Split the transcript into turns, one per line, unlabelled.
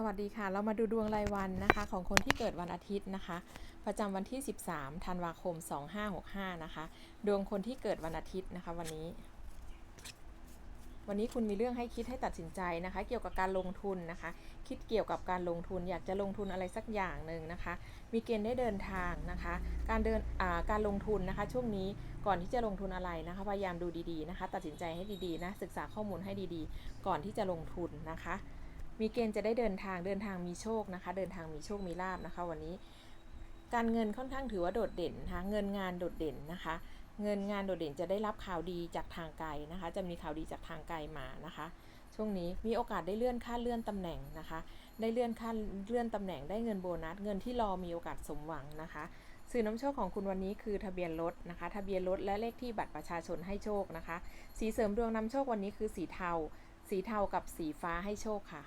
สวัสดีค่ะ เรามาดูดวงรายวันนะคะของคนที่เกิดวันอาทิตย์นะคะ ประจำวันที่ 13 ธันวาคม 2565 นะคะ ดวงคนที่เกิดวันอาทิตย์นะคะ วันนี้ วันนี้คุณมีเรื่องให้คิดให้ตัดสินใจนะคะ เกี่ยวกับการลงทุนนะคะ คิดเกี่ยวกับการลงทุนอยากจะลงทุนอะไรสักอย่างหนึ่งนะคะ มีเกณฑ์ได้เดินทางนะคะ การเดินการลงทุนนะคะ ช่วงนี้ก่อนที่จะลงทุนอะไรนะคะ พยายามดูดีๆนะคะ ตัดสินใจให้ดีๆนะศึกษาข้อมูลให้ดีๆ ก่อนที่จะลงทุนนะคะ มีเกณฑ์จะได้เดินทางเดินทางมีโชคนะคะ เดินทางมีโชคมีลาบนะคะ วันนี้ การเงินค่อนข้างถือว่าโดดเด่นนะคะเงินงานโดดเด่นนะคะ เงินงานโดดเด่นจะได้รับข่าวดีจากทางไกลนะคะ จะมีข่าวดีจากทางไกลมานะคะ ช่วงนี้มีโอกาสได้เลื่อนขั้นเลื่อนตำแหน่งนะคะ ได้เลื่อนขั้นเลื่อนตำแหน่งได้เงินโบนัส เงินที่รอมีโอกาสสมหวังนะคะสื่อน้ำโชคของคุณวันนี้คือทะเบียนรถนะคะ ทะเบียนรถและเลขที่บัตรประชาชนให้โชคนะคะ สีเสริมดวงนำโชควันนี้คือสีเทา สีเทากับสีฟ้าให้โชคค่ะ